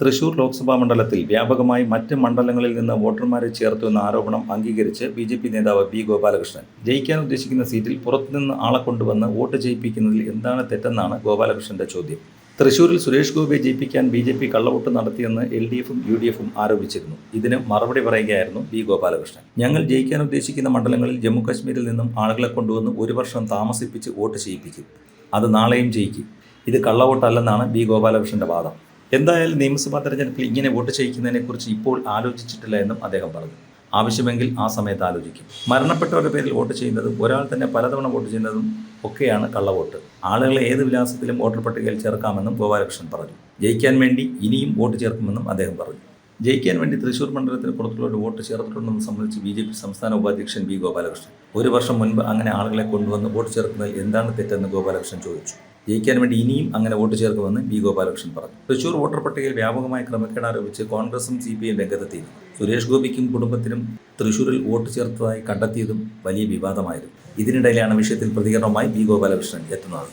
തൃശൂർ ലോക്സഭാ മണ്ഡലത്തിൽ വ്യാപകമായി മറ്റ് മണ്ഡലങ്ങളിൽ നിന്ന് വോട്ടർമാരെ ചേർത്തു എന്ന ആരോപണം അംഗീകരിച്ച് ബി ജെ പി നേതാവ് ബി ഗോപാലകൃഷ്ണൻ. ജയിക്കാൻ ഉദ്ദേശിക്കുന്ന സീറ്റിൽ പുറത്തുനിന്ന് ആളെ കൊണ്ടുവന്ന് വോട്ട് ചെയ്യിപ്പിക്കുന്നതിൽ എന്താണ് തെറ്റെന്നാണ് ഗോപാലകൃഷ്ണന്റെ ചോദ്യം. തൃശൂരിൽ സുരേഷ് ഗോപിയെ ജയിപ്പിക്കാൻ ബി ജെ പി കള്ളവോട്ട് നടത്തിയെന്ന് എൽ ഡി എഫും യു ഡി എഫും ആരോപിച്ചിരുന്നു. ഇതിന് മറുപടി പറയുകയായിരുന്നു ബി ഗോപാലകൃഷ്ണൻ. ഞങ്ങൾ ജയിക്കാൻ ഉദ്ദേശിക്കുന്ന മണ്ഡലങ്ങളിൽ ജമ്മു കാശ്മീരിൽ നിന്നും ആളുകളെ കൊണ്ടുവന്ന് ഒരു വർഷം താമസിപ്പിച്ച് വോട്ട് ചെയ്യിപ്പിക്കും. അത് നാളെയും ജയിക്കും. ഇത് കള്ളവോട്ടല്ലെന്നാണ് ബി ഗോപാലകൃഷ്ണന്റെ വാദം. എന്തായാലും നിയമസഭാ തെരഞ്ഞെടുപ്പിൽ ഇങ്ങനെ വോട്ട് ചെയ്യിക്കുന്നതിനെക്കുറിച്ച് ഇപ്പോൾ ആലോചിച്ചിട്ടില്ല എന്നും അദ്ദേഹം പറഞ്ഞു. ആവശ്യമെങ്കിൽ ആ സമയത്ത് ആലോചിക്കും. മരണപ്പെട്ടവരുടെ പേരിൽ വോട്ട് ചെയ്യുന്നതും ഒരാൾ തന്നെ പലതവണ വോട്ട് ചെയ്യുന്നതും ഒക്കെയാണ് കള്ളവോട്ട്. ആളുകളെ ഏത് വിലാസത്തിലും വോട്ടർ പട്ടികയിൽ ചേർക്കാമെന്നും ഗോപാലകൃഷ്ണൻ പറഞ്ഞു. ജയിക്കാൻ വേണ്ടി ഇനിയും വോട്ട് ചേർക്കുമെന്നും അദ്ദേഹം പറഞ്ഞു. ജയിക്കാൻ വേണ്ടി തൃശൂർ മണ്ഡലത്തിന് പുറത്തുള്ളവർ വോട്ട് ചേർത്തിട്ടുണ്ടെന്ന് സംബന്ധിച്ച് ബി ജെ പി സംസ്ഥാന ഉപാധ്യക്ഷൻ വി ഗോപാലകൃഷ്ണൻ. ഒരു വർഷം മുൻപ് അങ്ങനെ ആളുകളെ കൊണ്ടുവന്ന് വോട്ട് ചേർക്കുന്നതിൽ എന്താണ് തെറ്റെന്ന് ഗോപാലകൃഷ്ണൻ ചോദിച്ചു. ജയിക്കാൻ വേണ്ടി ഇനിയും അങ്ങനെ വോട്ട് ചേർക്കുമെന്ന് ബി ഗോപാലകൃഷ്ണൻ പറഞ്ഞു. തൃശൂർ വോട്ടർ പട്ടികയിൽ വ്യാപകമായ ക്രമക്കേട് ആരോപിച്ച് കോൺഗ്രസും സി പി ഐ രംഗത്തെത്തിയിരുന്നു. സുരേഷ് ഗോപിക്കും കുടുംബത്തിനും തൃശൂരിൽ വോട്ട് ചേർത്തതായി കണ്ടെത്തിയതും വലിയ വിവാദമായിരുന്നു. ഇതിനിടയിലാണ് വിഷയത്തിൽ പ്രതികരണവുമായി ബി ഗോപാലകൃഷ്ണൻ എത്തുന്നത്.